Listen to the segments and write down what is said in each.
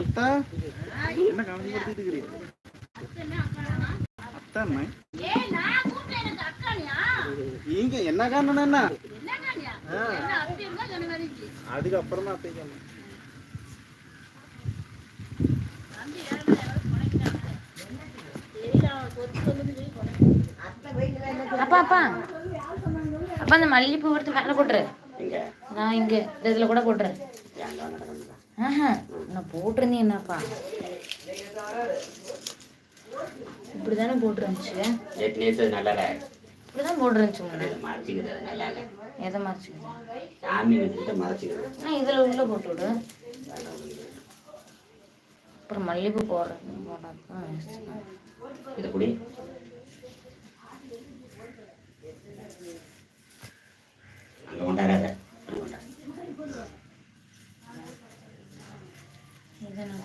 அத்தா என்ன இருக்கிறீங்க? அத்தா இங்க என்ன காரணம் என்ன? அதுக்கப்புறமா அப்பா அப்பா. அப்பா அந்த மல்லிகைப்பூ எடுத்து மேலே போட்டுரு. நான் இங்க. இந்த இதுல கூட போட்டுரு. ஆஹா நான் போட்டிருந்தேன் என்னப்பா. போட்டுருந்துச்சு? இல்லை இப்படிதான் போட்டுருந்துச்சு முன்ன. மறைச்சிக்கிறது நல்லா இல்லை எதை மறைச்சு சாமி வச்சுட்டு மறைச்சிக்கிறது. நான் இதுல உள்ள போட்டு விடு அப்புறம் மல்லிகைப்பூ போடுறது போடாதான் இதை குடி அங்கே கொண்டாடாத அங்க கொண்டாடு. இதை நான்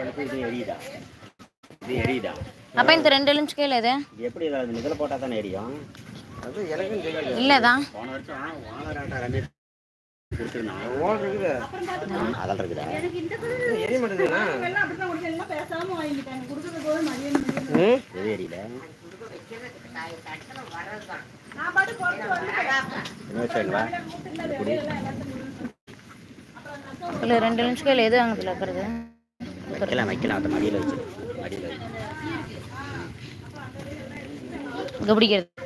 பழப்பு இது எரியுதா? இது எரியுதா? அப்ப இந்த ரெண்டு எலுமிச்சு கையில் எது இது எப்படி இதில் இதில் போட்டால் தானே எரியும்? அது எனக்கும் தெரியாது. இல்லதான் போன வருஷம் வானராட்டா இருக்குது. அதெல்லாம் இருக்குதா? எரிய மாட்டேங்குதுண்ணா எது எரியல? என்ன வச்சுங்களா குடி. இல்ல ரெண்டு எலுமிச்சு கையில் எது வாங்குதுல இருக்கிறது வைக்கலாம் வைக்கலாம். அந்த மடியில் வச்சு மடியில் வச்சு. இங்க பிடிக்கிறது.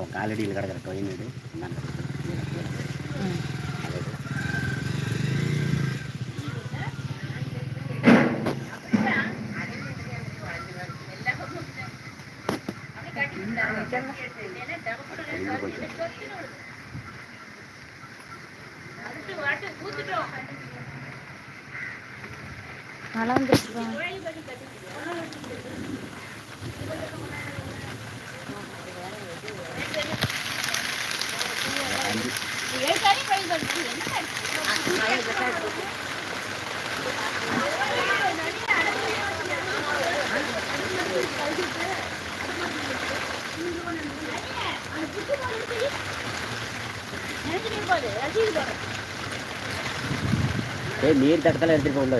அவன் காலடியில் கிடக்கிற டொயின் வீடு என்னன்னு நல்லா வந்துருச்சுப்பா நீர் தட்டத்தில் எடுத்துட்டு போக உள்ள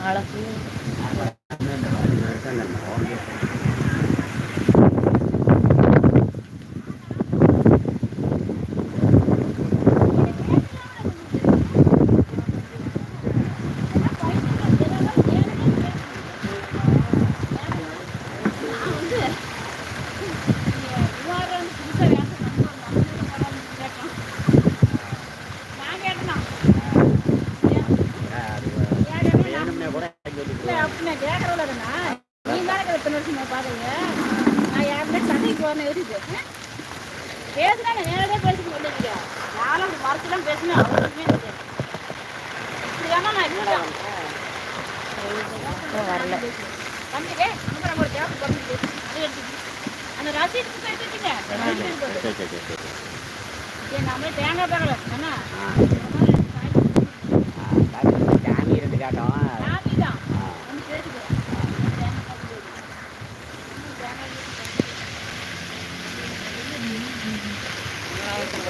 ആളെ சண்டைக்கு போறேன் இருக்குது பேசுனா நான் நேரடியாக பேசிட்டு வந்துருக்கீங்க நானும் அப்படி மறைச்சுலாம் பேசினா அவருக்குமே இருக்குது இப்படிதாம்மா நான் இருக்கேன் வரல. நம்ம நம்ம ஒரு தேவை அந்த ரசீது புக் எடுத்துட்டீங்க நம்மளே தேங்காய் பார்க்கல என்ன? ஆ. ஆ, காட்டு, சாமி இருந்து காட்டும் சாமி தான் ஆ வந்து பேசிக்கிறேன் தேங்காய் பார்க்க தேங்காய்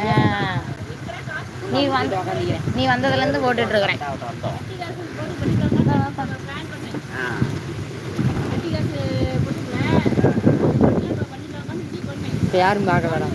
ஆ. நீ நீ வந்ததுலேருந்து போட்டுட்ருக்குறேன் இப்போ யாரும் பார்க்க வேணாம்.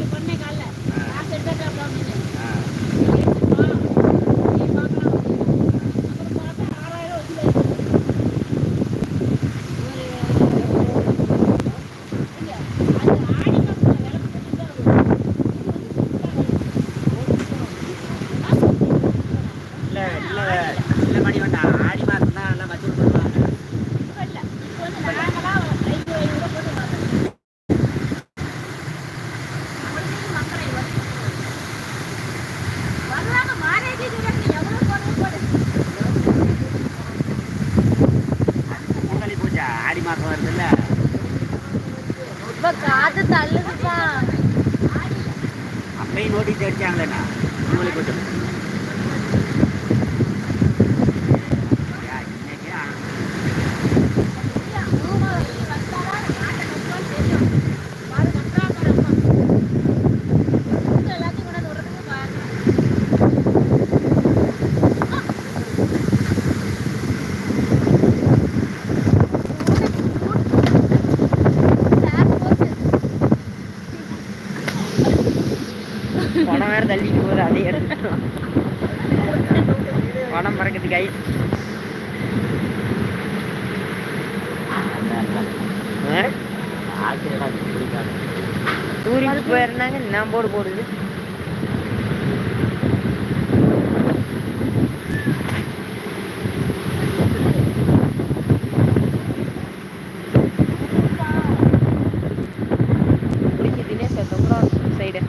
அது தள்ளுதுப்பா. அப்பயும் நோட்டீஸ் அடிச்சாங்களேண்ணா. உங்களுக்கு போகுது அதே எடுத்துட்டு பணம் பறக்கிறதுக்கு ஐ டூரிஸ்ட் போயிருந்தாங்க நான் போர்டு போடுது தினேஷ் சைடு